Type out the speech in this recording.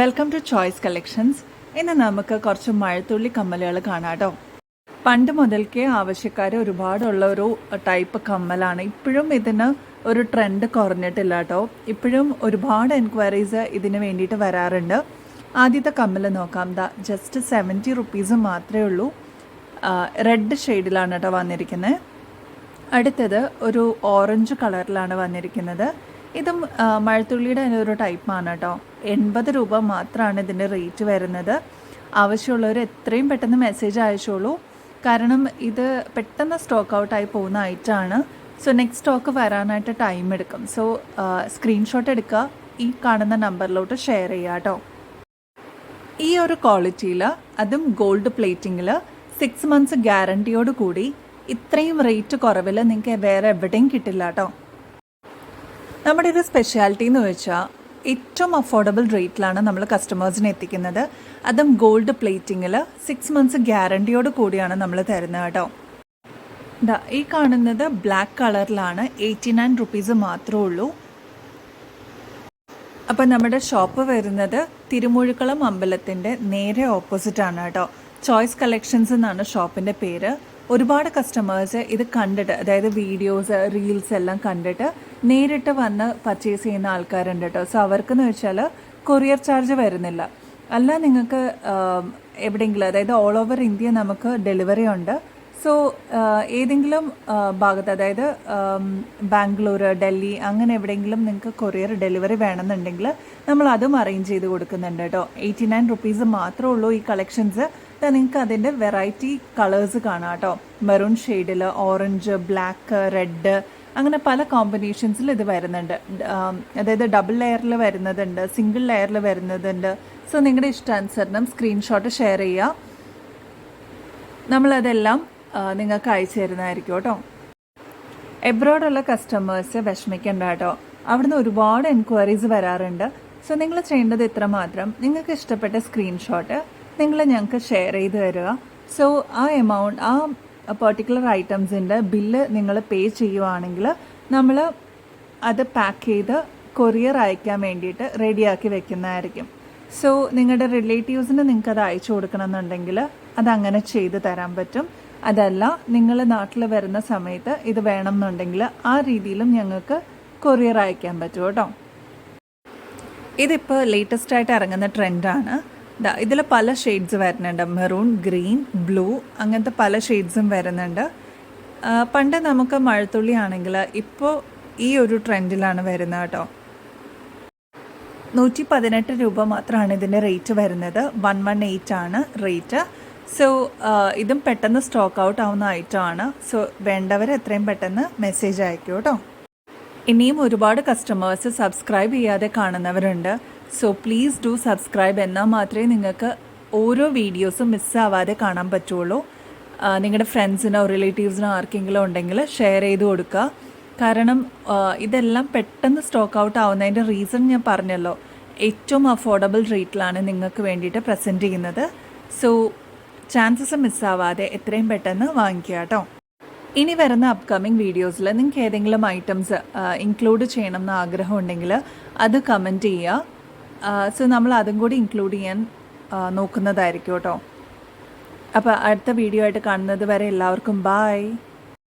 Welcome to choice collections ഇന്ന് നമുക്ക് കുറച്ച് മഴത്തുള്ളി കമ്മലുകൾ കാണാട്ടോ പണ്ട് മുതൽക്കേ ആവശ്യക്കാർ ഒരുപാടുള്ള ഒരു ടൈപ്പ് കമ്മലാണ്. ഇപ്പോഴും ഇതിന് ഒരു ട്രെൻഡ് കുറഞ്ഞിട്ടില്ല കേട്ടോ ഇപ്പോഴും ഒരുപാട് എൻക്വയറീസ് ഇതിന് വേണ്ടിയിട്ട് വരാറുണ്ട്. ആദ്യത്തെ കമ്മൽ നോക്കാം. ദാ ജസ്റ്റ് സെവന്റി റുപ്പീസ് മാത്രമേ ഉള്ളൂ. റെഡ് ഷെയ്ഡിലാണ് കേട്ടോ വന്നിരിക്കുന്നത് അടുത്തത് ഒരു ഓറഞ്ച് കളറിലാണ് വന്നിരിക്കുന്നത്. ഇതും മഴത്തുള്ളിയുടെ തന്നെ ഒരു ടൈപ്പാണ് കേട്ടോ. എൺപത് രൂപ മാത്രമാണ് ഇതിന്റെ റേറ്റ് വരുന്നത്. ആവശ്യമുള്ളവർ എത്രയും പെട്ടെന്ന് മെസ്സേജ് അയച്ചോളൂ. കാരണം ഇത് പെട്ടെന്ന് സ്റ്റോക്ക് ഔട്ടായി പോകുന്ന ഐറ്റമാണ് സോ നെക്സ്റ്റ് സ്റ്റോക്ക് വരാനായിട്ട് ടൈം എടുക്കും. സോ സ്ക്രീൻഷോട്ട് എടുക്കുക. ഈ കാണുന്ന നമ്പറിലോട്ട് ഷെയർ ചെയ്യുക കേട്ടോ. ഈ ഒരു ക്വാളിറ്റിയിൽ അതും ഗോൾഡ് പ്ലേറ്റിങ്ങിൽ സിക്സ് മന്ത്സ് ഗ്യാരണ്ടിയോട് കൂടി ഇത്രയും റേറ്റ് കുറവിൽ നിങ്ങൾക്ക് വേറെ എവിടെയും കിട്ടില്ല കേട്ടോ. നമ്മുടെ ഒരു സ്പെഷ്യാലിറ്റി എന്ന് വെച്ചാൽ ഏറ്റവും അഫോർഡബിൾ റേറ്റിലാണ് നമ്മൾ കസ്റ്റമേഴ്സിനെ എത്തിക്കുന്നത്. അതും ഗോൾഡ് പ്ലേറ്റിങ്ങിൽ സിക്സ് മന്ത്സ് ഗ്യാരണ്ടിയോട് കൂടിയാണ് നമ്മൾ തരുന്നത് കേട്ടോ. ഈ കാണുന്നത് ബ്ലാക്ക് കളറിലാണ് എയ്റ്റി നയൻ റുപ്പീസ് മാത്രമേ ഉള്ളൂ. അപ്പം നമ്മുടെ ഷോപ്പ് വരുന്നത് തിരുമുഴുക്കുളം അമ്പലത്തിന്റെ നേരെ ഓപ്പോസിറ്റ് ആണ് കേട്ടോ. ചോയ്സ് കളക്ഷൻസ് എന്നാണ് ഷോപ്പിന്റെ പേര്. ഒരുപാട് കസ്റ്റമേഴ്സ് ഇത് കണ്ടിട്ട് അതായത് വീഡിയോസ് റീൽസ് എല്ലാം കണ്ടിട്ട് നേരിട്ട് വന്ന് പർച്ചേസ് ചെയ്യുന്ന ആൾക്കാരുണ്ട് കേട്ടോ സോ അവർക്കെന്ന് വെച്ചാൽ കൊറിയർ ചാർജ് വരുന്നില്ല. അല്ല നിങ്ങൾക്ക് എവിടെയെങ്കിലും അതായത് ഓൾ ഓവർ ഇന്ത്യ നമുക്ക് ഡെലിവറി ഉണ്ട്. സോ ഏതെങ്കിലും ഭാഗത്ത് അതായത് ബാംഗ്ലൂർ ഡൽഹി അങ്ങനെ എവിടെയെങ്കിലും നിങ്ങൾക്ക് കൊറിയർ ഡെലിവറി വേണമെന്നുണ്ടെങ്കിൽ നമ്മൾ അതും അറേഞ്ച് ചെയ്ത് കൊടുക്കുന്നുണ്ട് കേട്ടോ എയ്റ്റി നയൻ റുപ്പീസ് മാത്രമേ ഉള്ളൂ ഈ കളക്ഷൻസ് നിങ്ങൾക്ക് അതിന്റെ വെറൈറ്റി കളേഴ്സ് കാണാം കേട്ടോ മെറൂൺ ഷെയ്ഡിൽ ഓറഞ്ച് ബ്ലാക്ക് റെഡ് അങ്ങനെ പല കോമ്പിനേഷൻസിൽ ഇത് വരുന്നുണ്ട്. അതായത് ഡബിൾ ലെയറിൽ വരുന്നതുണ്ട് സിംഗിൾ ലെയറിൽ വരുന്നതുണ്ട്. സോ നിങ്ങളുടെ ഇഷ്ടാനുസരണം സ്ക്രീൻഷോട്ട് ഷെയർ ചെയ്യുക നമ്മളതെല്ലാം നിങ്ങൾക്ക് അയച്ചു തരുന്നതായിരിക്കും കേട്ടോ. എബ്രോഡുള്ള കസ്റ്റമേഴ്സ് വിഷമിക്കേണ്ട കേട്ടോ അവിടുന്ന് ഒരുപാട് എൻക്വയറീസ് വരാറുണ്ട്. സോ നിങ്ങൾ ചെയ്യേണ്ടത് ഇത്ര മാത്രം. നിങ്ങൾക്ക് ഇഷ്ടപ്പെട്ട സ്ക്രീൻഷോട്ട് നിങ്ങൾ ഞങ്ങൾക്ക് ഷെയർ ചെയ്ത് തരിക. സോ ആ എമൗണ്ട് ആ പെർട്ടിക്കുലർ ഐറ്റംസിന്റെ ബില്ല് നിങ്ങൾ പേ ചെയ്യുവാണെങ്കിൽ നമ്മൾ അത് പാക്ക് ചെയ്ത് കൊറിയർ അയക്കാൻ വേണ്ടിയിട്ട് റെഡിയാക്കി വെക്കുന്നതായിരിക്കും. സോ നിങ്ങളുടെ റിലേറ്റീവ്സിന് നിങ്ങൾക്ക് അത് അയച്ചു കൊടുക്കണമെന്നുണ്ടെങ്കിൽ അതങ്ങനെ ചെയ്ത് തരാൻ പറ്റും. അതല്ല നിങ്ങൾ നാട്ടിൽ വരുന്ന സമയത്ത് ഇത് വേണം എന്നുണ്ടെങ്കിൽ ആ രീതിയിലും ഞങ്ങൾക്ക് കൊറിയർ അയക്കാൻ പറ്റും കേട്ടോ. ഇതിപ്പോൾ ലേറ്റസ്റ്റ് ആയിട്ട് ഇറങ്ങുന്ന ട്രെൻഡാണ് ഇതിൽ പല ഷെയ്ഡ്സ് വരുന്നുണ്ട്. മെറൂൺ ഗ്രീൻ ബ്ലൂ അങ്ങനത്തെ പല ഷെയ്ഡ്സും വരുന്നുണ്ട്. പണ്ട് നമുക്ക് മഴത്തുള്ളി ആണെങ്കിൽ ഇപ്പോൾ ഈ ഒരു ട്രെൻഡിലാണ് വരുന്നത് കേട്ടോ. നൂറ്റി പതിനെട്ട് രൂപ മാത്രമാണ് ഇതിന്റെ റേറ്റ് വരുന്നത്. വൺ വൺ എയ്റ്റ് ആണ് റേറ്റ് സോ ഇതും പെട്ടെന്ന് സ്റ്റോക്ക് ഔട്ട് ആവുന്ന ഐറ്റമാണ് സോ വേണ്ടവർ എത്രയും പെട്ടെന്ന് മെസ്സേജ് അയക്കൂ കേട്ടോ. ഇനിയും ഒരുപാട് കസ്റ്റമേഴ്സ് സബ്സ്ക്രൈബ് ചെയ്യാതെ കാണുന്നവരുണ്ട്. സോ പ്ലീസ് ഡു സബ്സ്ക്രൈബ് എന്നാൽ മാത്രമേ നിങ്ങൾക്ക് ഓരോ വീഡിയോസും മിസ്സാവാതെ കാണാൻ പറ്റുള്ളൂ. നിങ്ങളുടെ ഫ്രണ്ട്സിനോ റിലേറ്റീവ്സിനോ ആർക്കെങ്കിലും ഉണ്ടെങ്കിൽ ഷെയർ ചെയ്ത് കൊടുക്കുക. കാരണം ഇതെല്ലാം പെട്ടെന്ന് സ്റ്റോക്ക് ഔട്ട് ആവുന്നതിന്റെ റീസൺ ഞാൻ പറഞ്ഞല്ലോ. ഏറ്റവും അഫോർഡബിൾ റേറ്റിലാണ് നിങ്ങൾക്ക് വേണ്ടിയിട്ട് പ്രസന്റ് ചെയ്യുന്നത്. സോ ചാൻസസ് മിസ്സാവാതെ എത്രയും പെട്ടെന്ന് വാങ്ങിക്കുക കേട്ടോ. ഇനി വരുന്ന അപ്കമിങ് വീഡിയോസിൽ നിങ്ങൾക്ക് ഏതെങ്കിലും ഐറ്റംസ് ഇൻക്ലൂഡ് ചെയ്യണം എന്ന് ആഗ്രഹമുണ്ടെങ്കിൽ അത് കമന്റ് ചെയ്യുക. സോ നമ്മൾ അതും കൂടി ഇൻക്ലൂഡ് ചെയ്യാൻ നോക്കുന്നതായിരിക്കും കേട്ടോ. അപ്പോൾ അടുത്ത വീഡിയോ ആയിട്ട് കാണുന്നത് വരെ എല്ലാവർക്കും ബായ്